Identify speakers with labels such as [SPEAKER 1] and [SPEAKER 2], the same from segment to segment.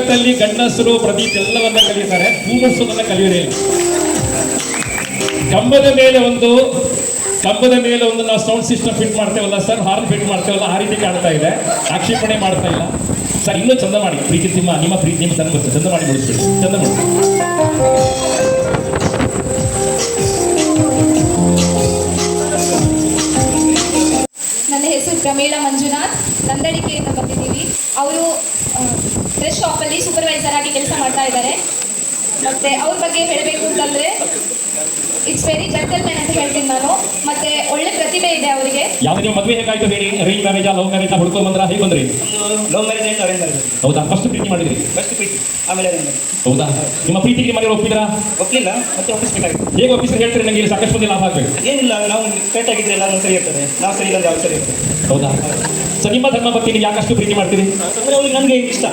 [SPEAKER 1] ಜಗತ್ತಲ್ಲಿ ಗಂಡಸರು ಪ್ರದೀಪ್ ಎಲ್ಲವನ್ನ ಕಲಿಯುತ್ತಾರೆ ಪೂರ್ವಸ್ವನ್ನ ಕಲಿಯೋದೇ ಇಲ್ಲ. ಕಂಬದ ಮೇಲೆ ಒಂದು, ಕಂಬದ ಮೇಲೆ ಒಂದು ನಾವು ಸೌಂಡ್ ಸಿಸ್ಟಮ್ ಫಿಟ್ ಮಾಡ್ತೇವಲ್ಲ ಸರ್ ಹಾರ್ನ್ ಫಿಟ್ ಮಾಡ್ತೇವಲ್ಲ, ಆ ರೀತಿ ಕಾಣ್ತಾ ಇದೆ. ಆಕ್ಷೇಪಣೆ ಮಾಡ್ತಾ ಇಲ್ಲ. ಸರ್ ಇನ್ನೂ ಚಂದ ಮಾಡಿ, ಪ್ರೀತಿ ನಿಮ್ಮ ನಿಮ್ಮ ಪ್ರೀತಿ, ನಿಮ್ಮ ಚಂದ ಬರ್ತದೆ ಚಂದ ಮಾಡಿ ಮುಡಿಸ್ಬಿಡಿ ಚಂದ ಮಾಡಿ.
[SPEAKER 2] ನನ್ನ ಹೆಸರು ಪ್ರಮೀಳಾ ಮಂಜುನಾಥ್. ನಂದಡಿಕೆಯಿಂದ ಬಂದಿದ್ದೀವಿ. ಅವರು ಶಾಪಲ್ಲಿ ಸೂಪರ್ವೈಸರ್ ಆಗಿ ಕೆಲಸ ಮಾಡ್ತಾ ಇದ್ದಾರೆ ಮತ್ತೆ ಅವ್ರ ಬಗ್ಗೆ ಹೇಳಬೇಕು ಅಂತಂದ್ರೆ ಇಟ್ಸ್ ವೆರಿ ಜೆಂಟಲ್ಮೆನ್ ಅಂತ ಹೇಳ್ತೀನಿ ನಾನು. ಮತ್ತೆ ಒಳ್ಳೆ ಪ್ರತಿಭೆ ಇದೆ ಅವರಿಗೆ.
[SPEAKER 1] ಯಾವ ನೀವು ಮದುವೆ ಹೇಗಾಯ್ತು ಹೇಳಿ? ಅರೇಂಜ್ ಮ್ಯಾರೇಜ್ ಲವ್ ಮ್ಯಾರೇಜ್ ಹುಡ್ಕೊಂಡ್ ಬಂದ್ರ? ಹೇಗೆ ಬಂದ್ರಿ?
[SPEAKER 3] ಲವ್ ಮ್ಯಾರೇಜ್ ಆಯ್ತು ಅರೇಂಜ್ ಮ್ಯಾರೇಜ್
[SPEAKER 1] ಹೌದಾ? ಫಸ್ಟ್ ಪ್ರೀತಿ ಮಾಡಿದ್ರಿ?
[SPEAKER 3] ಫಸ್ಟ್ ಪ್ರೀತಿ ಆಮೇಲೆ
[SPEAKER 1] ಹೌದಾ? ನಿಮ್ಮ ಪ್ರೀತಿಗೆ ಮನೆಯವರು ಒಪ್ಪಿದ್ರಾ?
[SPEAKER 3] ಒಪ್ಪಲಿಲ್ಲ ಮತ್ತೆ ಒಪ್ಪಿಸ್ಬೇಕಾಗಿತ್ತು
[SPEAKER 1] ಹೇಗೆ ಒಪ್ಪಿಸ್ರಿ ಹೇಳ್ತೀರಿ ನನಗೆ ಸಾಕಷ್ಟು ಮಂದಿ ಲಾಭ ಆಗ್ಬೇಕು.
[SPEAKER 3] ಏನಿಲ್ಲ ನಾವು ಕರೆಕ್ಟ್ ಆಗಿದ್ರೆ ಎಲ್ಲರೂ ಸರಿ ಇರ್ತದೆ ನಾವು ಸರಿ ಇಲ್ಲ ಯಾವ ಸರಿ ಇರ್ತದೆ
[SPEAKER 1] ಹೌದಾ? ನಿಮ್ಮ ಧರ್ಮ ಬಗ್ಗೆ ನೀವು ಯಾಕಷ್ಟು ಪ್ರೀತಿ ಮಾಡ್ತೀರಿ?
[SPEAKER 3] ಅಂದ್ರೆ ಅವ್ರಿಗೆ ನನಗೆ ಇಷ್ಟ.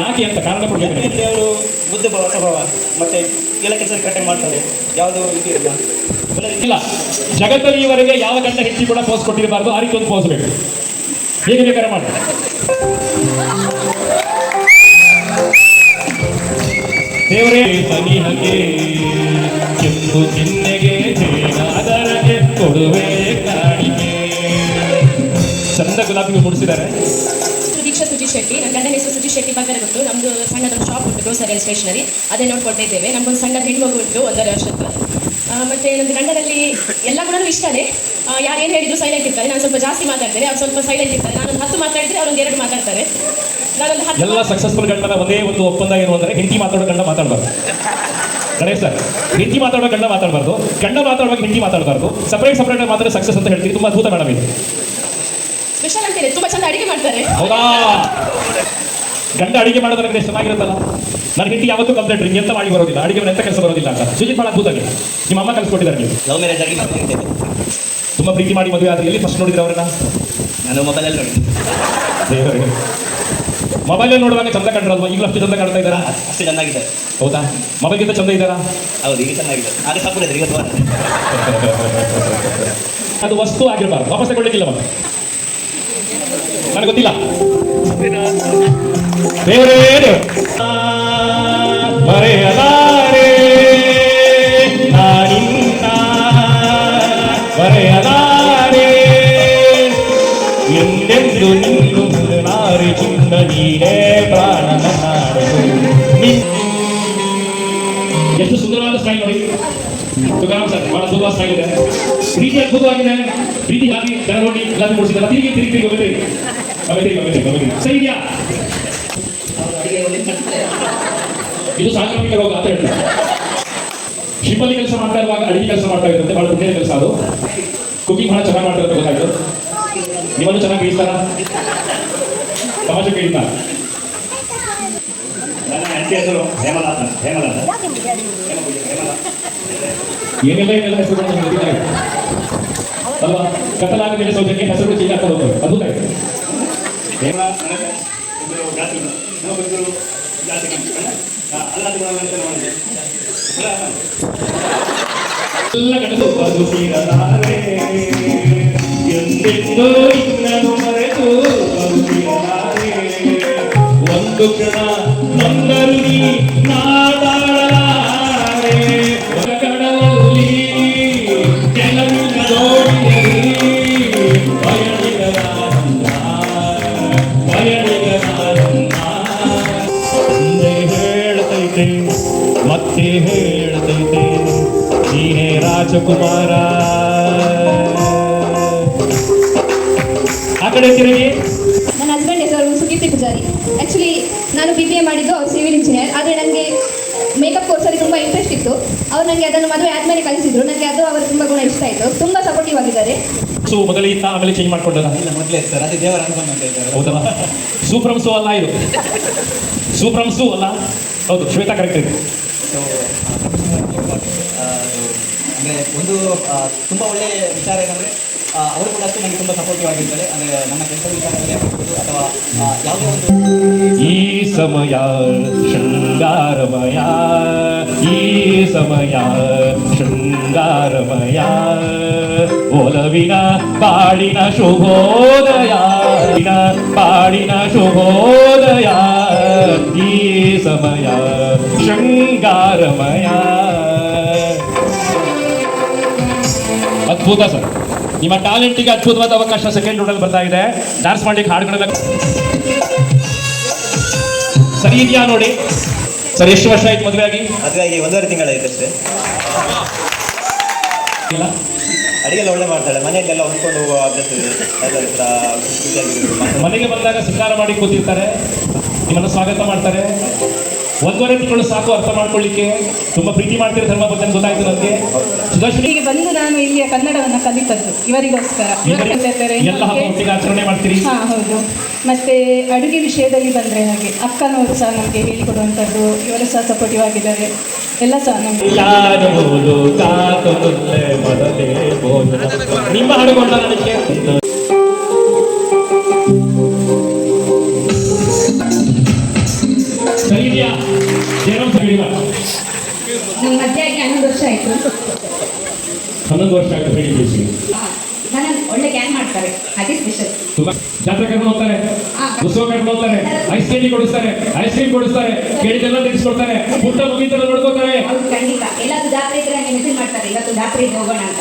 [SPEAKER 1] ಯಾಕೆ ಅಂತ ಕಾರಣ ಕೊಡ್ಬೇಕು.
[SPEAKER 3] ಯಾಕಂದ್ರೆ ಅವರು ಬುದ್ಧ ಭಾವ ಸ್ವಭಾವ ಮತ್ತೆ ಎಲ್ಲ ಕೆಲಸ ಕರೆಕ್ಟಾಗಿ ಮಾಡ್ತಾರೆ. ಯಾವುದು ಇದು ಇಲ್ಲ
[SPEAKER 1] ಇಲ್ಲ. ಜಗತ್ತಲ್ಲಿ ಈವರೆಗೆ ಯಾವ ಗಂಡ ಹೆಚ್ಚಿ ಕೂಡ ಪೋಸ್ ಕೊಟ್ಟಿರಬಾರ್ದು. ಆ ರೀತಿ ಒಂದು ಪೋಸ್ ಬೇಕು. ಹೇಗೆ ಬೇಕಾದ್ರೆ ಮಾಡಿ ದೇವರೇ ಸನಿಹಗೆ ಕೆಂಪು ಚಿನ್ನೆಗೆ ಅದರಗೆ ಕೊಡುವೆ? ಚಂದ ಗುಲಾಬಿ ಮುಡಿಸಿದ್ದಾರೆ.
[SPEAKER 4] ದೀಕ್ಷಾ ಸುಜಿ ಶೆಟ್ಟಿ ನನ್ನ ಗಂಡನ ಹೆಸರು ಸುಜಿ ಶೆಟ್ಟಿ ಬಗ್ಗೆ ಗೊತ್ತು ನಮ್ಮದು ಸಣ್ಣದೊಂದು ಶಾಪ್ ಉಂಟು ಗ್ರೋಸರಿ ಸ್ಟೇಷನರಿ ಅದೇ ನೋಡ್ಕೊಳ್ತಾ ಇದ್ದೇವೆ. ನಮ್ಗೊಂದು ಸಣ್ಣ ಹೆಣ್ಮಗು ಉಂಟು ಒಂದೂವರೆ ವರ್ಷದ್ದು. ಮತ್ತು ನನ್ನ ಗಂಡನಲ್ಲಿ ಎಲ್ಲ ಗುಣನೂ ಇಷ್ಟನೇ. ಯಾರು ಏನು ಹೇಳಿದ್ರು ಸೈಲೆಂಟ್ ಇರ್ತಾರೆ. ನಾನು ಸ್ವಲ್ಪ ಜಾಸ್ತಿ ಮಾತಾಡ್ತೇನೆ ಅವ್ರು ಸ್ವಲ್ಪ ಸೈಲೆಂಟ್ ಇರ್ತಾರೆ. ನಾನು ಹತ್ತು ಮಾತಾಡಿದ್ರೆ ಅವ್ರೊಂದು ಎರಡು ಮಾತಾಡ್ತಾರೆ. ನಾನೊಂದು ಹತ್ತು
[SPEAKER 1] ಎಲ್ಲ ಸಕ್ಸಸ್ಫುಲ್ ಗಂಡನ ಒಂದೇ ಒಂದು ಒಪ್ಪಂದ ಏನು ಅಂದರೆ ಹೆಂಡತಿ ಮಾತಾಡೋ ಗಂಡ ಮಾತಾಡಬಾರ್ದು. ಗಣೇಶ್ ಸರ್ ಹೆಂಡತಿ ಮಾತಾಡೋ ಗಂಡ ಮಾತಾಡಬಾರ್ದು. ಗಂಡ ಮಾತಾಡುವಾಗ ಹೆಂಡತಿ ಮಾತಾಡಬಾರ್ದು. ಸಪ್ರೇಟ್ ಸಪ್ರೇಟ್ ಮಾತ್ರ ಸಕ್ಸಸ್ ಅಂತ ಹೇಳ್ತೀವಿ ತುಂಬ ಅದ್ಭುತ ಮೇಡಮ್ ಇದು.
[SPEAKER 4] ಸ್ಪೆಷಲ್ ಅಂತೇಳಿ ತುಂಬ ಚಂದ ಅಡಿಗೆ ಮಾಡ್ತಾರೆ.
[SPEAKER 1] ಹೌದಾ? ಗಂಡ ಅಡಿಗೆ ಮಾಡೋದ್ರೆ ನನಗೆ ಚೆನ್ನಾಗಿರುತ್ತಲ್ಲ? ನನ್ನ ಹೆಂಡತಿ ಯಾವತ್ತೂ ಕಂಪ್ಲೇಂಟ್ ರಿಂಗ್ ಎಂತ ಮಾಡಿ ಬರೋದಿಲ್ಲ? ಅಡಿಗೆ ಎಂತ ಕೆಲಸ ಬರೋದಿಲ್ಲ ಅಂತ. ಸುಜಿತ್ ಭಾಳ ಅದ್ಭುತ ನೀವು. ನಿಮ್ಮ ಅಮ್ಮ ಕಲಿಸ್ಕೊಟ್ಟಿದ್ದಾರೆ ನೀವು.
[SPEAKER 3] ಲವ್ ಮ್ಯಾರೇಜ್ ಆಗಿ
[SPEAKER 1] ತುಂಬ ಪ್ರೀತಿ ಮಾಡಿ ಮದುವೆ ಆದ್ರೆ ಎಲ್ಲಿ ಫಸ್ಟ್ ನೋಡಿದ್ರೆ ಅವರನ್ನ?
[SPEAKER 3] ನಾನು ಮೊಬೈಲಲ್ಲಿ ನೋಡಿ
[SPEAKER 1] ಮೊಬೈಲಲ್ಲಿ ನೋಡುವಾಗ ಚಂದ ಕಂಡ್ರಲ್ವಾ? ಈಗಲೂ ಅಷ್ಟು ಚಂದ ಕಾಣ್ತಾ ಇದ್ದಾರಾ?
[SPEAKER 3] ಅಷ್ಟು ಚೆನ್ನಾಗಿದೆ.
[SPEAKER 1] ಹೌದಾ? ಮೊಬೈಲ್ಗಿಂತ ಚಂದ ಇದ್ದಾರಾ?
[SPEAKER 3] ಹೌದು ಈಗ ಚೆನ್ನಾಗಿದೆ. ಆಗ ಸಾಕು ಈಗ
[SPEAKER 1] ಅದು ವಸ್ತು ಆಗಿರಬಾರ್ದು. ವಾಪಸ್ ತಗೊಳ್ಳಿಕ್ಕಿಲ್ಲ ಮತ್ತೆ ನನಗೆ ಗೊತ್ತಿಲ್ಲ ದೇವರೇ ದೇವರು ಮರೆಯಲಾರೆ ನಾನಿನ್ನ ಮರೆಯಲಾರೆ ಎಂದೆಂದು ನಿನ್ನು ನಾರಿ ಚಿನ್ನ ನೀನೇ ಪ್ರಾಣ ನಾಡು ನಿನ್- ಎಷ್ಟು ಸುಂದರವಾದ ಸ್ಟೈಲ್ ನೋಡಿ ತುಕಾರಾಮ್ ಸರ್ ಬಹಳ ಪ್ರೀತಿ ಅದ್ಭುತವಾಗಿದೆ ಪ್ರೀತಿ ಹಾಗೆ ಜನ ನೋಡಿ ಎಲ್ಲಾದ್ರೂ ಮೂಡಿಸಿದ್ದಾರೆ ತಿರುಗಿ ತಿರುಗಿ ತಿರುಗಿ ಇದು ಸಾಂಕ್ರಾಮಿಕ ರೋಗ ಅಂತ ಹೇಳ್ತಾರೆ ಶಿಪ್ಪಲ್ಲಿ ಕೆಲಸ ಮಾಡ್ತಾ ಇರುವಾಗ ಅಡಿಗೆ ಕೆಲಸ ಮಾಡ್ತಾ ಇರುತ್ತೆ ಬಹಳ ಪುಣ್ಯದ ಕೆಲಸ ಅದು ಕುಕಿಂಗ್ ಬಹಳ ಚೆನ್ನಾಗಿ ಮಾಡ್ತಾರೆ ಗೊತ್ತಾಯ್ತು ನಿಮ್ಮನ್ನು ಚೆನ್ನಾಗಿ ಬೀಳ್ತಾರ? ಸಮಾಜಕ್ಕೆ ಕೇಳಿದ್ದ
[SPEAKER 3] ನನ್ನ ಹೆಂಡತಿ ಹೆಸರು ಹೇಮಲಾಥ ಹೇಮಲಾಥ
[SPEAKER 1] ಏನೆಲ್ಲ ಏನೆಲ್ಲ ಹೆಸರು ಅಲ್ವಾ ಕತ್ತಲಾದ ಮೇಲೆ ಸೌಜನ್ಯ ಹೆಸರು ಚೇಂಜ್ ಆಗ್ತಾ ಹೋಗ್ತವೆ ಅದ್ಭುತ
[SPEAKER 3] ಇಬ್ಬರು ಜಾತಿ ಇನ್ನೊಬ್ಬರು ಜಾತಿ ಮಾಡಿದೆ
[SPEAKER 1] ಎಲ್ಲ ಗಂಡಸು ಬದುಕಿರಲಾರೆ ಎಂದೆಂದೋ ಇನ್ನನು ಮರೆತು ಬದುಕಿರಲಾರೆ ಒಂದು ಕ್ಷಣ ನೀ ಮತ್ತೆ ಹೇಳ್ತೈತೆ ನೀನೇ ರಾಜಕುಮಾರ. ಆ ಕಡೆ ತಿರುಗಿ
[SPEAKER 2] ಹಸ್ಬೆಂಡ್ ಹೆಸರು ಸುಕೀರ್ತಿ ಪೂಜಾರಿ. ಆ್ಯಕ್ಚುಲಿ ನಾನು ಬಿ ಬಿ ಎ ಮಾಡಿದ್ದು ಅವ್ರು ಸಿವಿಲ್ ಇಂಜಿನಿಯರ್ ಆದರೆ ನನಗೆ ಮೇಕಪ್ ಕೋರ್ಸಲ್ಲಿ ತುಂಬ ಇಂಟ್ರೆಸ್ಟ್ ಇತ್ತು. ಅವ್ರು ನನಗೆ ಅದನ್ನು ಮದುವೆ ಆದಮೇಲೆ ಕಲಿಸಿದ್ರು ನನಗೆ ಅದು ಅವರು ತುಂಬ ಗುಣ ಇಷ್ಟ ಆಯಿತು. ತುಂಬ ಸಪೋರ್ಟಿವ್ ಆಗಿದ್ದಾರೆ.
[SPEAKER 1] ಸೊ ಮೊದಲಿಂದ ಆಮೇಲೆ ಚೇಂಜ್ ಮಾಡ್ಕೊಂಡ
[SPEAKER 3] ಇಲ್ಲ ಮೊದಲೇ ಇರ್ತಾರೆ ಅದೇ ದೇವರ ಅನುಭವ ಅಂತ ಹೇಳ್ತಾರೆ
[SPEAKER 1] ಹೌದಲ್ಲ ಸೂಪ್ರಮ್ಸು ಅಲ್ಲ ಇದು. ಸೂಪ್ರಮ್ಸು ಅಲ್ಲ? ಹೌದು ಶ್ವೇತಾ ಕರೆಕ್ಟ್ ಇದೆ.
[SPEAKER 5] ಸೊ ಅಂದರೆ ಒಂದು ತುಂಬ ಒಳ್ಳೆಯ ವಿಚಾರ ಏನಂದರೆ ಅವರು ಕೂಡ ಅಷ್ಟೇ ನನಗೆ ತುಂಬ ಸಪೋರ್ಟಿವ್ ಆಗಿರ್ತಾರೆ. ಅಂದರೆ ನನ್ನ ಕೆಲಸ ವಿಚಾರದಲ್ಲಿ ಆಗಿರ್ಬೋದು ಅಥವಾ ಆ, ಯಾವುದೇ ಒಂದು
[SPEAKER 1] ಈ ಸಮಯ ಶೃಂಗಾರಮಯ. ಈ ಸಮಯ ಶೃಂಗಾರಮಯ. ಒಲವಿನ ಬಾಳಿನ ಶುಭೋದಯ. ಬಾಳಿನ ಶುಭೋದಯ. ಈ ಸಮಯ ಶೃಂಗಾರಮಯ. ಅದ್ಭುತ ಸರ್. ನಿಮ್ಮ ಟ್ಯಾಲೆಂಟಿಗೆ ಅದ್ಭುತವಾದ ಅವಕಾಶ ಸೆಕೆಂಡ್ ರೌಂಡಲ್ಲಿ ಬರ್ತಾ ಇದೆ. ಡ್ಯಾನ್ಸ್ ಮಾಡ್ಲಿಕ್ಕೆ ಹಾಡುಗಳೆಲ್ಲ ಸರಿ ಇದೆಯಾ ನೋಡಿ? ಸರ್ ಎಷ್ಟು ವರ್ಷ ಆಯ್ತು ಮದುವೆ ಆಗಿ
[SPEAKER 6] ಮದುವೆಯಾಗಿ ಒಂದೂವರೆ ತಿಂಗಳಾಯ್ತು ಅಷ್ಟೇ
[SPEAKER 1] ಇಲ್ಲ.
[SPEAKER 6] ಅಡಿಗೆ ಎಲ್ಲ ಒಳ್ಳೆ ಮಾಡ್ತಾಳೆ ಮನೆಯಲ್ಲೆಲ್ಲ ಹೊಂದ್ಕೊಂಡು ಹೋಗುವ ಅಭ್ಯಾಸ ಇದೆ. ಎಲ್ಲರ ಹತ್ರ ಖುಷಿಯಾಗಿರೋದು
[SPEAKER 1] ಮನೆಗೆ ಬಂದಾಗ ಸಿಂಗಾರ ಮಾಡಿ ಕೂತಿರ್ತಾರೆ. ನಿಮ್ಮನ್ನು ಸ್ವಾಗತ ಮಾಡ್ತಾರೆ. ಒಂದೂವರೆ ತಿಂಗಳು ಸಾಕು ಅರ್ಥ ಮಾಡ್ಕೊಳ್ಳಿಕ್ಕೆ. ತುಂಬಾ ಪ್ರೀತಿ ಮಾಡ್ತೀರಿ ಧರ್ಮ ಬಗ್ಗೆ ಗೊತ್ತಾಯ್ತು ನನಗೆ
[SPEAKER 7] ಇಲ್ಲಿಗೆ ಬಂದು ನಾನು ಇಲ್ಲಿಯ ಕನ್ನಡವನ್ನು ಕಲಿತದ್ದು ಇವರಿಗೋಸ್ಕರ. ಇವರು
[SPEAKER 1] ಎಲ್ಲ ಹಬ್ಬ ಆಚರಣೆ ಮಾಡ್ತೀರಿ?
[SPEAKER 7] ಹಾ ಹೌದು. ಮತ್ತೆ ಅಡುಗೆ ವಿಷಯದಲ್ಲಿ ಬಂದರೆ ಹಾಗೆ ಅಕ್ಕನವರು ಸಹ ನಮಗೆ ಹೇಳಿಕೊಡುವಂಥದ್ದು ಇವರು ಸಹ ಸಪೋರ್ಟಿವ್ ಆಗಿದ್ದಾರೆ. ಎಲ್ಲ ಸಹ ನಮಗೆ
[SPEAKER 1] ನಿಮ್ಮ ಹಾಡುಗಳನ್ನ ನನಗೆ ಇದೆಯಾ ಜಯರಾಮ್
[SPEAKER 8] ನನ್ನ ಹನ್ನೊಂದು ವರ್ಷ ಆಯ್ತು
[SPEAKER 1] ಹನ್ನೊಂದು ವರ್ಷ ಆಯ್ತು ಹೇಳಿ
[SPEAKER 8] ನಾನು ಒಳ್ಳೆ ಕ್ಯಾನ್ ಮಾಡ್ತಾರೆ. ಅದೇ ಸ್ಪೆಷಲ್
[SPEAKER 1] ಜಾತ್ರೆ ಕರ್ಕೊಂಡು ಹೋಗ್ತಾರೆ. ಉತ್ಸವ ಕರ್ಕೊಂಡು ಹೋಗ್ತಾರೆ. ಐಸ್ ಕ್ರೀಮ್ ಕೊಡಿಸ್ತಾರೆ. ಐಸ್ ಕ್ರೀಮ್ ಕೊಡಿಸ್ತಾರೆ. ಕೇಳಿದೆಲ್ಲ ತಿಳಿಸ್ಕೊಡ್ತಾರೆ. ಪುಟ್ಟ ಮುಗಿತರ ನೋಡ್ಕೋತಾರೆ.
[SPEAKER 8] ಖಂಡಿತ. ಎಲ್ಲಾದ್ರೂ ಜಾತ್ರೆ ಇದ್ರೆ ಮೆಸೇಜ್ ಮಾಡ್ತಾರೆ. ಇವತ್ತು ಜಾತ್ರೆಗೆ ಹೋಗೋಣ ಅಂತ.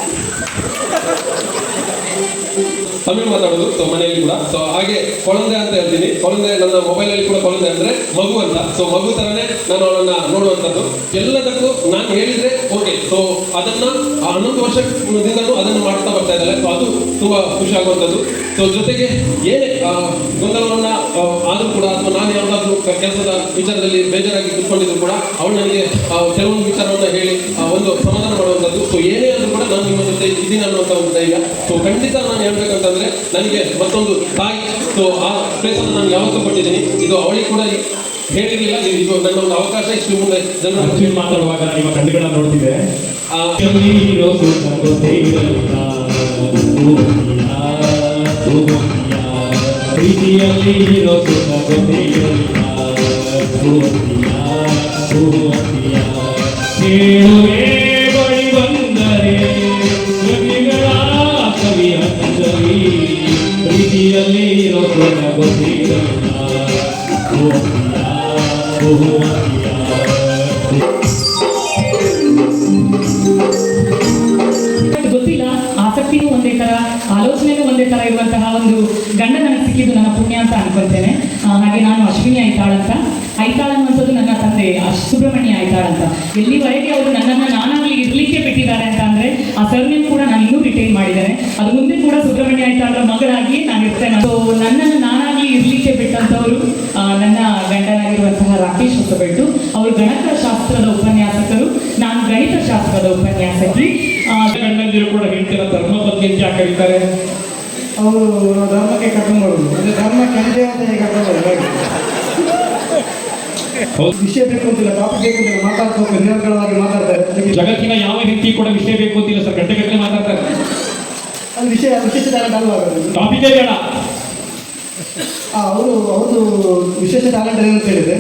[SPEAKER 9] ತಮಿಳು ಮಾತಾಡೋದು ಸೊ ಮನೆಯಲ್ಲಿ ಕೂಡ. ಸೊ ಹಾಗೆ ಕೊಳಂದೆ ಅಂತ ಹೇಳ್ತೀನಿ. ಕೊಳಂದೆ ನನ್ನ ಮೊಬೈಲ್ ಅಲ್ಲಿ ಕೂಡ ಕೊಳಂದೆ ಅಂದ್ರೆ ಮಗು ಅಂತ. ಸೊ ಮಗು ತರನೇ ನಾನು ಅವಳನ್ನ ನೋಡುವಂಥದ್ದು. ಎಲ್ಲದಕ್ಕೂ ನಾನು ಹೇಳಿದ್ರೆ ಓಕೆ ಸೊ ಅದನ್ನ ಹನ್ನೊಂದು ವರ್ಷದಿಂದಲೂ ಅದನ್ನು ಮಾಡ್ತಾ ಬರ್ತಾ ಇದ್ದಾಳೆ. ಸೊ ಅದು ತುಂಬಾ ಖುಷಿ ಆಗುವಂಥದ್ದು. ಸೊ ಜೊತೆಗೆ ಏನೇ ಗೊಂದಲವನ್ನ ಆದರೂ ಕೂಡ ಅಥವಾ ನಾನು ಯಾವ್ದಾದ್ರು ಕೆಲಸದ ವಿಚಾರದಲ್ಲಿ ಬೇಜಾರಾಗಿ ಕೂತ್ಕೊಂಡಿದ್ರು ಕೂಡ ಅವಳು ನನಗೆ ಕೆಲವೊಂದು ವಿಚಾರವನ್ನು ಹೇಳಿ ಒಂದು ಸಮಾಧಾನ ಮಾಡುವಂಥದ್ದು. ಸೊ ಏನೇ ಆದ್ರೂ ಕೂಡ ನಾನು ನಿಮ್ಮ ಜೊತೆ ಇದ್ದೀನಿ ಅನ್ನುವಂಥ ಒಂದು ಧೈರ್ಯ. ಸೊ ಖಂಡಿತ ನಾನು ಹೇಳ್ಬೇಕಂತಂದ್ರೆ ನನಗೆ ಮತ್ತೊಂದು ತಾಯಿ ಸೊ ಆ ಪ್ಲೇಸನ್ನು ನಾನು ಯಾವತ್ತೂ ಕೊಟ್ಟಿದ್ದೀನಿ ಇದು ಅವಳಿಗೆ ಕೂಡ ಹೇಳಿರಲಿಲ್ಲ ಇದು ನನ್ನ ಒಂದು ಅವಕಾಶ ಇಷ್ಟು ಮುಂದೆ ಜನರ
[SPEAKER 1] ಮಾತಾಡುವಾಗ ನಿಮ್ಮ ಕಣ್ಣುಗಳ ಭೂಮಿಯ, ಪ್ರೀತಿಯಲ್ಲಿ ಇರೋ ಸುತ್ತಲೂ ಪ್ರೀತಿಯಲ್ಲಿ
[SPEAKER 10] ಬಟ್ ಗೊತ್ತಿಲ್ಲ, ಆಸಕ್ತಿನೂ ಒಂದೇ ತರ, ಆಲೋಚನೆನೂ ಒಂದೇ ತರ ಇರುವಂತಹ ಒಂದು ಗಂಡ ನನಗೆ ಸಿಕ್ಕಿದ್ದು ನನ್ನ ಪುಣ್ಯ ಅಂತ ಅನ್ಕೊಳ್ತೇನೆ. ಹಾಗೆ ನಾನು ಅಶ್ವಿನಿ ಐತಾಳ್ ಅಂತ ಐತಾಳ್ ಅನ್ನುವಂಥದ್ದು ನನ್ನ ತಂದೆ ಸುಬ್ರಹ್ಮಣ್ಯ ಐತಾಳ್ ಅಂತ ಎಲ್ಲಿವರೆಗೆ ಅವರು ನನ್ನನ್ನು ನಾನಾಗಲಿ ಇರಲಿಕ್ಕೆ ಬಿಟ್ಟಿದ್ದಾರೆ ಅಂತ ಆ ಸರ್ನೇಮ್ ಕೂಡ ನಾನು ಇನ್ನೂ ರಿಟೈನ್ ಮಾಡಿದ್ದೇನೆ ಅದು ಮುಂದೆ ಕೂಡ ಸುಬ್ರಹ್ಮಣ್ಯ ಐತಾಳ್ರ ಮಗಳಾಗಿಯೇ ನಾನು ಇರ್ತೇನೆ ಸೊ ನನ್ನನ್ನು ನಾನಾಗಿ ಇರಲಿಕ್ಕೆ ಬಿಟ್ಟಂಥವರು ನನ್ನ ಗಂಡನಾಗಿರುವಂತಹ ರಾಕೇಶ್ ಹೊಸಬೆಟ್ಟು ಅವರು ಗಣಕ ಶಾಸ್ತ್ರದ ಉಪನ್ಯಾಸಕರು ನಾನು ಗಣಿತ ಶಾಸ್ತ್ರದ ಉಪನ್ಯಾಸಕಿ
[SPEAKER 1] ಕೂಡ ಹೆಂಡತಿನ ಧರ್ಮ ಬಗ್ಗೆ ಅಂತ ಯಾಕೆ ಕರೀತಾರೆ
[SPEAKER 11] ಅವರು ಧರ್ಮಕ್ಕೆ ಕರ್ಕೊಂಡು ಬರೋದು ಅಂದರೆ ಧರ್ಮ ಕೆಳಗೆ ಅಂತ ಹೇಗೆ ಕರ್ಕೊಂಡು ಬರೋದು ಹಾಗೆ.
[SPEAKER 1] ಹೌದು.
[SPEAKER 11] ವಿಷಯ ಬೇಕು ಅಂತಿಲ್ಲ ಟಾಪಿಕ್ ಬೇಕು ಅಂತಿಲ್ಲ ಮಾತಾಡ್ತಾ ಹೋಗ್ತಾರೆ ನಿರಂತರವಾಗಿ ಮಾತಾಡ್ತಾರೆ.
[SPEAKER 1] ಜಗತ್ತಿನ ಯಾವ ವ್ಯಕ್ತಿ ಕೂಡ ವಿಷಯ ಬೇಕು ಅಂತಿಲ್ಲ ಸರ್ ಗಂಟೆ ಗಂಟೆ ಮಾತಾಡ್ತಾರೆ.
[SPEAKER 11] ಅದು ವಿಷಯ ವಿಶೇಷ ಟ್ಯಾಲೆಂಟ್ ಅಲ್ವಾ?
[SPEAKER 1] ಟಾಪಿಕೇ ಬೇಡ.
[SPEAKER 11] ಅವರು ಅವ್ರದ್ದು ವಿಶೇಷ ಟ್ಯಾಲೆಂಟ್ ಏನಂತ ಹೇಳಿದ್ರೆ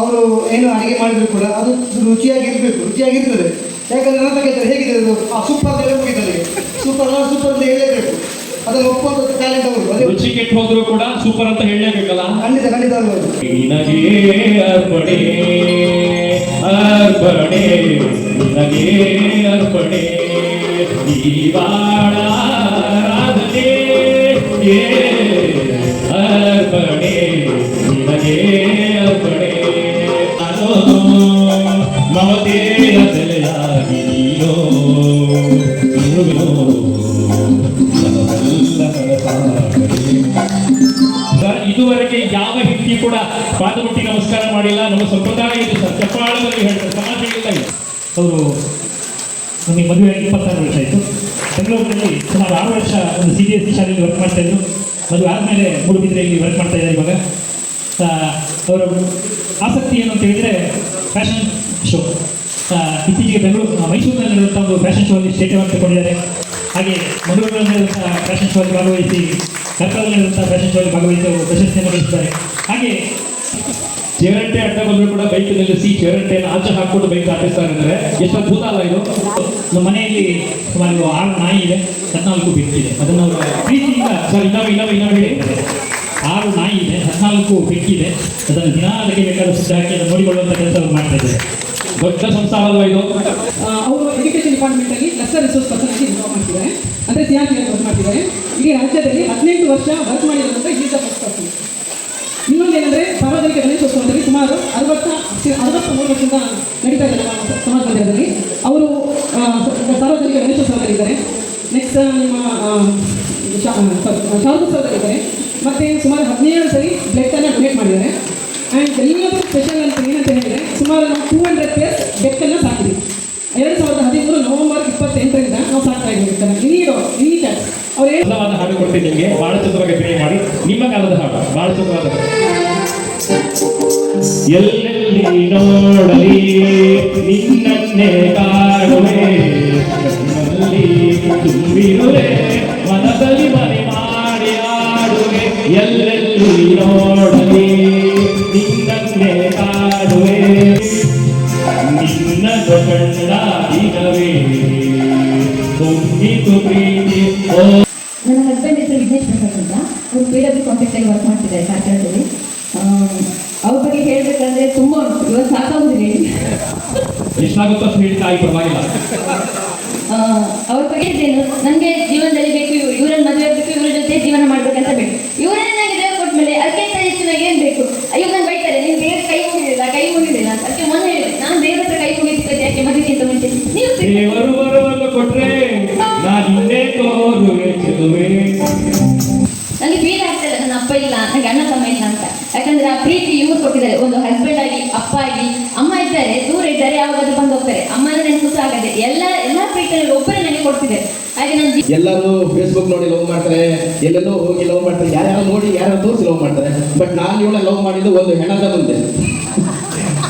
[SPEAKER 11] ಅವರು ಏನು ಅಡುಗೆ ಮಾಡಿದ್ರು ಕೂಡ ಅದು ರುಚಿಯಾಗಿರ್ಬೇಕು ರುಚಿಯಾಗಿರ್ತದೆ. ಯಾಕಂದ್ರೆ ನನ್ನ ಕೇಳ್ತಾರೆ ಹೇಗಿದೆ ಅದು ಆ ಸೂಪರ್ ಅಂತ ಹೇಳಿ ಮುಗಿತಾರೆ ಸೂಪರ್ ಸೂಪರ್ ಅಂತ ಹೇಳಲೇಬೇಕು ಅದನ್ನು ಒಪ್ಪುವಂಥ ಟ್ಯಾಲೆಂಟ್ ಅವರು
[SPEAKER 1] ರುಚಿ ಕೆಟ್ಟು ಹೋದ್ರು ಕೂಡ ಸೂಪರ್ ಅಂತ ಹೇಳಲೇಬೇಕಲ್ಲ?
[SPEAKER 11] ಖಂಡಿತ ಖಂಡಿತ
[SPEAKER 1] ನಿನಗೆ ಅರ್ಪಣೆ ಅರ್ಪಣೆ ನಿನಗೆ ಅರ್ಪಣೆ. ದೀವಾಳ ರಾಧನೆ ಏ ಅರ್ಪಣೆ ನಿನಗೆ ಅರ್ಪಣೆ. ಮಮತೆಯ ತಲೆಯಾಗಿ ನೀನು. ಯಾವ ವ್ಯಕ್ತಿ ಕೂಡ ಪಾದಮುಟ್ಟಿ ನಮಸ್ಕಾರ ಮಾಡಿಲ್ಲ, ನಮ್ಮ ಸಂಪ್ರದಾಯ ಇದು ಸರ್. ಚಪ್ಪಾಳದಲ್ಲಿ ಹೇಳ್ತಾರೆ, ಸಮಾಜ ಇಲ್ಲ
[SPEAKER 12] ಅವರು ನಮಗೆ ಮದುವೆ ಇಪ್ಪತ್ತಾರು ವರ್ಷ ಆಯಿತು. ಬೆಂಗಳೂರಿನಲ್ಲಿ ಸುಮಾರು ಆರು ವರ್ಷ ಒಂದು ಸಿ ಬಿ ಎಸ್ ಸಿ ಶಾಲೆಯಲ್ಲಿ ವರ್ಕ್ ಮಾಡ್ತಾ ಇದ್ದರು ಮದುವೆ ಆದಮೇಲೆ ಮೂಡುಬಿದ್ರೆಯಲ್ಲಿ ವರ್ಕ್ ಮಾಡ್ತಾ ಇದ್ದಾರೆ ಇವಾಗ. ಅವರ ಆಸಕ್ತಿ ಏನು ಅಂತ ಹೇಳಿದರೆ ಫ್ಯಾಷನ್ ಶೋ ಇತ್ತೀಚೆಗೆ ಬೆಂಗಳೂರು ಮೈಸೂರಿನಲ್ಲಿ ನಡೆದಂಥ ಒಂದು ಫ್ಯಾಷನ್ ಶೋ ಅಲ್ಲಿ ಸ್ಟೇಟ್ ಅವಾರ್ಡ್ ತಗೊಂಡಿದ್ದಾರೆ ಹಾಗೆ ಮಂಗಳೂರಿನಲ್ಲಿ ನಡೆದಂಥ ಫ್ಯಾಷನ್ ಶೋ ಅಲ್ಲಿ ಭಾಗವಹಿಸಿ ಸರ್ಕಾರದಲ್ಲಿ ನಡೆದಂಥ ಫ್ಯಾಷನ್ ಶೋ ಅಲ್ಲಿ ಭಾಗವಹಿಸಿ ಪ್ರಶಸ್ತಿಯನ್ನು ಗಳಿಸಿದ್ದಾರೆ. ಹಾಗೆ
[SPEAKER 1] ಚೇರಂಟೆ ಅಡ್ಡ ಬಂದರೂ ಕೂಡ ಬೈಕ್ ನಿಲ್ಲಿಸಿ ಚೇರಂಟೆಯನ್ನು ಆಚೆ ಹಾಕೊಂಡು ಬೈಕ್ ಆಡಿಸ್ತಾರೆ ಇದ್ದಾರೆ. ಎಷ್ಟು ಅದ್ಭುತ ಅಲ್ಲ ಇದು.
[SPEAKER 12] ನಮ್ಮ ಮನೆಯಲ್ಲಿ ಸುಮಾರು ಆರು ನಾಯಿ ಇದೆ. ಹದಿನಾಲ್ಕು ಬೆಕ್ಕಿದೆ ಅದನ್ನು ಅವರು ಪ್ರೀತಿಯಿಂದ
[SPEAKER 1] ಸರ್, ಇನ್ನೊಮ್ಮೆ ಇನ್ನೊಮ್ಮೆ ಇನ್ನೊಮ್ಮೆ ಹೇಳಿ.
[SPEAKER 12] ಆರು ನಾಯಿ ಇದೆ. ಹದಿನಾಲ್ಕು ಬೆಕ್ಕಿದೆ ಅದನ್ನು ದಿನ ಅದಕ್ಕೆ ಬೇಕಾದ ಸುದ್ದಿ ಅದನ್ನು ನೋಡಿಕೊಳ್ಳುವಂಥ ಕೆಲಸ ಮಾಡ್ತಾ ಇದ್ದಾರೆ.
[SPEAKER 1] ದೊಡ್ಡ ಸಂಸ್ಥಾನ ಇದು?
[SPEAKER 7] ಅವರು ಎಜುಕೇಶನ್ ಡಿಪಾರ್ಟ್ಮೆಂಟಲ್ಲಿ ಕ್ಲಸ್ಟರ್ ರಿಸೋರ್ಸ್ ಪರ್ಸನ್ ಆಗಿ ವರ್ಕ್ ಮಾಡ್ತಿದ್ದಾರೆ ಅಂದರೆ ಸಿ ಆರ್ ಪಿ ವರ್ಕ್ ಮಾಡ್ತಿದ್ದಾರೆ ಇಡೀ ರಾಜ್ಯದಲ್ಲಿ ಹದಿನೆಂಟು ವರ್ಷ ವರ್ಕ್ ಮಾಡಿರೋದ್ರಿಂದ ಈಸ್ ಆಫ್ ಫಸ್ಟ್ ಪರ್ಸನ್ ಇನ್ನೊಂದೇನೆಂದರೆ ಸಾರ್ವಜನಿಕ ಗಣೇಶೋತ್ಸವದಲ್ಲಿ ಸುಮಾರು ಅರವತ್ತ ಅರವತ್ತ ಮೂರು ವರ್ಷದಿಂದ ನಡೀತಾ ಇದೆ ನಮ್ಮ ಸಮಾಜ ಮಂದಿರದಲ್ಲಿ ಅವರು ಸಾರ್ವಜನಿಕ ಗಣೇಶೋತ್ಸವದಲ್ಲಿದ್ದಾರೆ ನೆಕ್ಸ್ಟ್ ನಿಮ್ಮ ಶಾರದೋತ್ಸವದಲ್ಲಿದ್ದಾರೆ ಮತ್ತು ಸುಮಾರು ಹದಿನೇಳು ಸರಿ ಬ್ಲಡ್ಡನ್ನು ಡೊನೇಟ್ ಮಾಡಿದ್ದಾರೆ. ಆ್ಯಂಡ್ ಎಲ್ಲದೂ ಸ್ಪೆಷಲ್ ಅಂತ ಏನಂತ ಹೇಳಿದರೆ ಸುಮಾರು ನಾವು ಟೂ ಹಂಡ್ರೆಡ್ ಪ್ಲೇಸ್ ಬೆಕ್ಕನ್ನು ಸಾಕಿದ್ವಿ ಎರಡು ಸಾವಿರದ ಹದಿಮೂರು ಇಪ್ಪತ್ತೆಂಟರಿಂದ ನಾವು ಸಾಕ್ತಾ ಇದ್ದೀವಿ ಬೆಕ್ಕನ್ನು ಇನಿಯೋ ಇನಿ ಅವ್ರು ಏನು
[SPEAKER 1] ಹಾಡು ಕೊಡ್ತೀನಿ ನಿಮಗೆ. ಬಹಳ ಚಂದ್ರವಾಗಿ ಪ್ಲೇ ಮಾಡಿ. ನಿಮ್ಮ ಕಾಲದ ಹಾಡು. ಬಹಳ ಚಂದ್ರವಾದ ಎಲ್ಲೆಲ್ಲಿ ನೋಡಲಿ? ನಿನ್ನನ್ನೇ ಕಾಡುವೆ ಕಣ್ಣಲ್ಲಿ ತುಂಬಿರುವೆ. ಮನದಲ್ಲಿ ಮನೆ ಮಾಡಿ ಆಡುವೆ. ಎಲ್ಲೆಲ್ಲಿ ನೋಡಲಿ? ನಿನ್ನನ್ನೇ ಕಾಡುವೆ ನಿನ್ನ ಪ್ರೀತಿ ಓ
[SPEAKER 8] ನನ್ನ ಹಸ್ಬೆಂಡ್ ಹೆಸರು ವಿಘ್ನೇಶ್ ಪ್ರಸಾದ್ ಅಂತ ಅವ್ರು ಪಿ ಡಬ್ಲ್ಯೂ ಕಾಂಟ್ಯಾಕ್ಟಲ್ಲಿ ವರ್ಕ್ ಮಾಡ್ತಿದ್ದಾರೆ ಕಾರ್ಕಳದಲ್ಲಿ ಅವ್ರ ಬಗ್ಗೆ ಹೇಳಬೇಕಂದ್ರೆ ತುಂಬ ಇವತ್ತು ಸಾಕಾಗುದಿಲ್ಲ ಹೇಳಿ
[SPEAKER 1] ಎಷ್ಟಾಗುತ್ತೋ ಅಷ್ಟು ಹೇಳಿ ಪರವಾಗಿಲ್ಲ.
[SPEAKER 8] ಅವ್ರ ಬಗ್ಗೆ ಇದೇನು ನನಗೆ ಜೀವನದಲ್ಲಿ ಬೇಕು ಇವರನ್ನ ಮದುವೆ ಆಗಬೇಕು ಇವ್ರ ಜೊತೆ ಜೀವನ ಮಾಡ್ಬೇಕಂತ ಬೇಕು. ಇವರನ್ನ ನನಗೆ ದೇವ್ರು ಕೊಟ್ಮೇಲೆ ಅದಕ್ಕಿಂತ ಹೆಚ್ಚು ನನಗೆ ಏನು ಬೇಕು? ಅಯ್ಯೋ ನಾನು ಬೈತಾರೆ. ನೀನು ದೇವ್ರ ಕೈ ಮುಗಿದಿಲ್ಲ ಕೈ ಮುಗಿದಿಲ್ಲ ಅದಕ್ಕೆ ಮೊನ್ನೆ ಹೇಳಿದೆ. ನಾನು ದೇವ್ರ ಹತ್ರ ಕೈ ಮುಗಿತಿದ್ದೆ ಯಾಕೆ ಮದುವೆಗಿಂತ ಮುಂಚೆ? ನೀವು
[SPEAKER 1] ದೇವರು
[SPEAKER 8] ನನಗೆ ಫೀಲ್ ಆಗ್ತದೆ ನನ್ನ ಅಪ್ಪ ಇಲ್ಲ ನನಗೆ ಅಣ್ಣ ತಮ್ಮ ಇಲ್ಲ ಅಂತ. ಯಾಕಂದ್ರೆ ಆ ಪ್ರೀತಿ ಇವ್ರು ಕೊಟ್ಟಿದ್ದಾರೆ. ಒಂದು ಹಸ್ಬೆಂಡ್ ಆಗಿ ಅಪ್ಪ ಆಗಿ ಅಮ್ಮ ಇದ್ದಾರೆ ದೂರ ಇದ್ದಾರೆ ಯಾವಾಗಾದ್ರೂ ಬಂದು ಹೋಗ್ತಾರೆ. ಅಮ್ಮನ ನೆನಪು ಸಹ ಆಗದೆ ಎಲ್ಲ ಎಲ್ಲ ಪ್ರೀತಿಯಲ್ಲಿ ಒಬ್ಬರೇ ನನಗೆ ಕೊಡ್ತಿದೆ ಹಾಗೆ ನನ್ನ ಜೀ-
[SPEAKER 5] ಎಲ್ಲರೂ ಫೇಸ್ಬುಕ್ ನೋಡಿ ಲವ್ ಮಾಡ್ತಾರೆ. ಎಲ್ಲೆಲ್ಲೋ ಹೋಗಿ ಲವ್ ಮಾಡ್ತಾರೆ. ಯಾರ್ಯಾರು ನೋಡಿ ಯಾರು ತೋರಿಸಿ ಲವ್ ಮಾಡ್ತಾರೆ. ಬಟ್ ನಾನು ಇವಳ ಲವ್ ಮಾಡಿದ್ದು ಒಂದು ಹೆಣದ ಮುಂದೆ.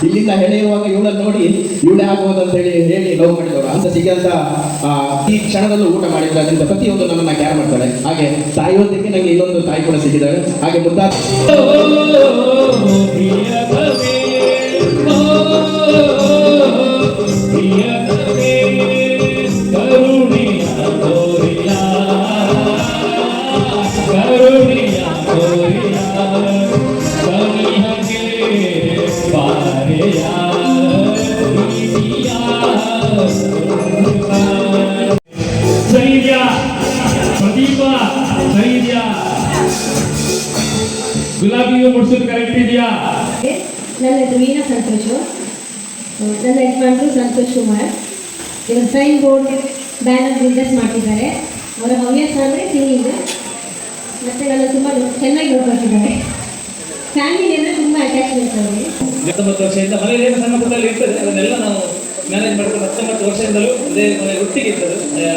[SPEAKER 5] ಇಲ್ಲಿಂದ ಹೆಣೆಯುವಾಗ ಇವಳನ್ನು ನೋಡಿ ಇವಳೇ ಆಗ್ಬೋದು ಅಂತ ಹೇಳಿ ಹೇಳಿ ಲವ್ ಮಾಡಿದವರು ಅಂತ ಸಿಗಂತ ಈ ಕ್ಷಣದಲ್ಲೂ ಊಟ ಮಾಡಿದ್ರು ಅದರಿಂದ ಪ್ರತಿಯೊಂದು ನನ್ನನ್ನ ಕ್ಯಾರ್ ಮಾಡ್ತಾಳೆ ಹಾಗೆ ತಾಯಿಯೊಂದಿಗೆ ನನಗೆ ಇನ್ನೊಂದು ತಾಯಿ ಕೂಡ ಸಿಕ್ಕಿದ್ದಾಳೆ ಹಾಗೆ ಮುದ್ದಾದ
[SPEAKER 13] ಯಜಮಾನರು ಸಂತೋಷ್ ಕುಮಾರ್ ಇವರು ಸೈನ್ ಬೋರ್ಡ್ ಬ್ಯಾನರ್ ಬಿಸ್ನೆಸ್ ಮಾಡ್ತಿದ್ದಾರೆ. ಅವರ ಹವ್ಯಾಸ ಅಂದರೆ ಸಿಂಗಿಂಗ್ ಮತ್ತೆ ನನ್ನ ತುಂಬ ಚೆನ್ನಾಗಿ ನೋಡ್ಕೊಳ್ತಿದ್ದಾರೆ ಅಂದರೆ ತುಂಬ ಅಟ್ಯಾಚ್ಮೆಂಟ್ ಅವರಿಗೆ.
[SPEAKER 6] ಹತ್ತೊಂಬತ್ತು ವರ್ಷದಿಂದ ಮನೆಯಲ್ಲಿ ಸಣ್ಣ ಪುಟ್ಟಲ್ಲಿ ಇರ್ತದೆ. ಅದನ್ನೆಲ್ಲ ನಾವು ಮ್ಯಾನೇಜ್ ಮಾಡ್ಕೊಂಡು ಹತ್ತೊಂಬತ್ತು ವರ್ಷದಿಂದಲೂ ಅದೇ ಮನೆ ಒಟ್ಟಿಗೆ ಇರ್ತದೆ.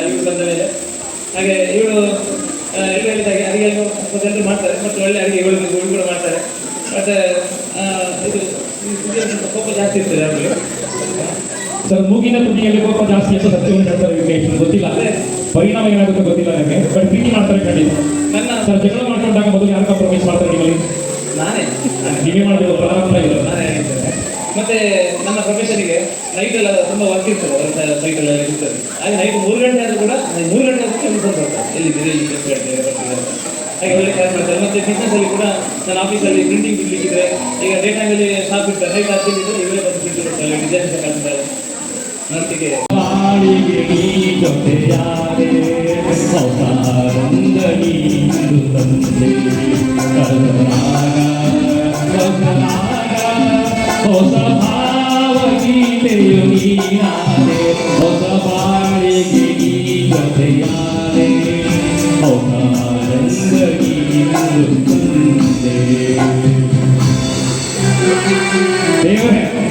[SPEAKER 6] ಇವರು ಬಂದ ಮೇಲೆ. ಹಾಗೆ ಇವಳು ಎಲ್ಲ ಹೇಳಿದಾಗೆ ಅಡಿಗೆ ಜನರು ಮಾಡ್ತಾರೆ. ಮತ್ತು ಒಳ್ಳೆ ಅಡುಗೆ ಇವಳು ಇವಳು ಕೂಡ ಮಾಡ್ತಾರೆ. ಮತ್ತು ಇದು ಸ್ವಲ್ಪ ಜಾಸ್ತಿ ಇರ್ತದೆ ಅವರಿಗೆ.
[SPEAKER 1] ಸರ್ ಮೂಗಿನ ತುಟಿಯಲ್ಲಿ ಕೋಪ ಜಾಸ್ತಿ ಅಂತ ಸತ್ಯವನ್ನು ಹೇಳ್ತಾರೆ ನಿಮಗೆ ಗೊತ್ತಿಲ್ಲ. ಪರಿಣಾಮ ಏನಾಗುತ್ತೆ ಗೊತ್ತಿಲ್ಲ ನನಗೆ ಬಟ್ ಪ್ರೀತಿ ಮಾಡ್ತಾರೆ ಖಂಡಿತ.
[SPEAKER 6] ನನ್ನ
[SPEAKER 1] ಸರ್ ಜಗಳ ಮಾಡ್ಕೊಂಡಾಗ ಮೊದಲು ಯಾರು ಕಾಂಪ್ರಮೈಸ್ ಮಾಡ್ತಾರೆ ನಿಮ್ಮಲ್ಲಿ?
[SPEAKER 6] ನಾನೇ.
[SPEAKER 1] ನೀವೇ ಮಾಡಬೇಕು ಪ್ರಾರಂಭ ಇಲ್ಲ
[SPEAKER 6] ನಾನೇ ಮತ್ತೆ ನನ್ನ ಪ್ರೊಫೆಷನ್ಗೆ ನೈಟ್ ಎಲ್ಲ ತುಂಬ ವರ್ಕ್ ಇರ್ತದೆ ಸೈಟ್ ಎಲ್ಲ ಇರ್ತದೆ. ಹಾಗೆ ನೈಟ್ ಮೂರು ಗಂಟೆ ಆದರೂ ಕೂಡ ಮೂರು ಗಂಟೆ ಆದರೂ ಕೆಲಸ ಬರ್ತಾರೆ ಬೇರೆ ಗಂಟೆ ಬರ್ತಿದ್ದಾರೆ ಹಾಗೆ ಒಳ್ಳೆ ಕಾರ್ಯ ಮಾಡ್ತಾರೆ. ಮತ್ತೆ ಬಿಸ್ನೆಸ್ ಅಲ್ಲಿ ಕೂಡ ನನ್ನ ಆಫೀಸಲ್ಲಿ ಪ್ರಿಂಟಿಂಗ್ ಬಿಡ್ಲಿಕ್ಕಿದ್ರೆ ಈಗ ಡೇ ಟೈಮಲ್ಲಿ ಸ್ಟಾಫ್ ಇರ್ತಾರೆ ನೈಟ್ ಆಗ್ತಿದ್ರೆ ಇವರೇ ಬಂದು ಪ್ರಿಂಟ್ ಕೊಡ್ತಾರೆ ಹೊಸ ಭಾವಗೀತೆಯು ನೀನಾದೆ ಹೊಸ
[SPEAKER 1] ಬಾಳಿಗೆ ನೀ ಜೊತೆಯಾದೆ ಅವಕಾರಂಗೀ ಮುಂದೆ ದೇವರೇ